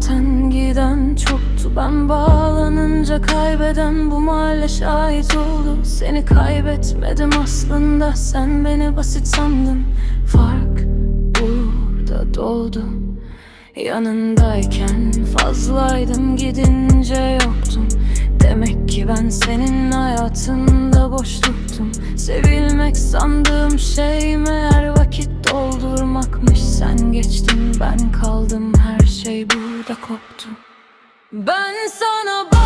zaten giden çoktu. Ben bağlanınca kaybeden bu mahalle şahit oldu. Seni kaybetmedim aslında sen beni basit sandın. Fark burada doğdu Yanındayken fazlaydım gidince yoktum. Demek ki ben senin hayatında boşluktum. Sevilmek sandığım şey meğer vakit doldurmakmış. Sen geçtin ben kaldım burada koptu Ben sana bağlandım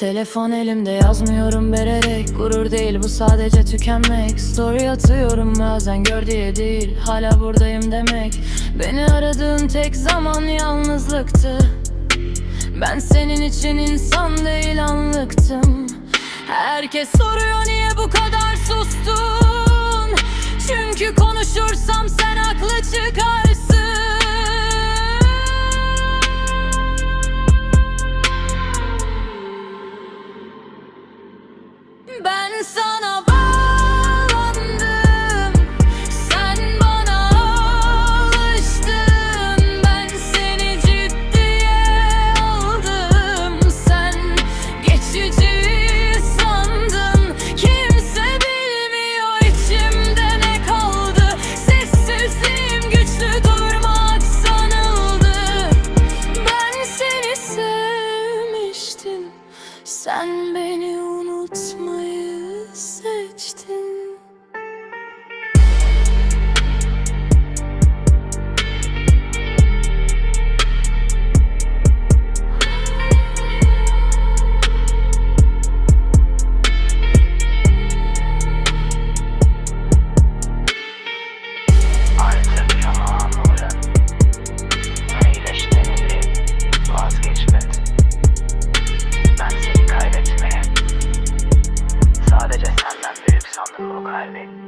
Telefon elimde yazmıyorum bererek. Gurur değil bu sadece tükenmek. Story atıyorum bazen gör diye değil. Hala buradayım demek. Beni aradığın tek zaman yalnızlıktı. Ben senin için insan değil anlıktım. Herkes soruyor niye bu kadar sustun Ben sana driving.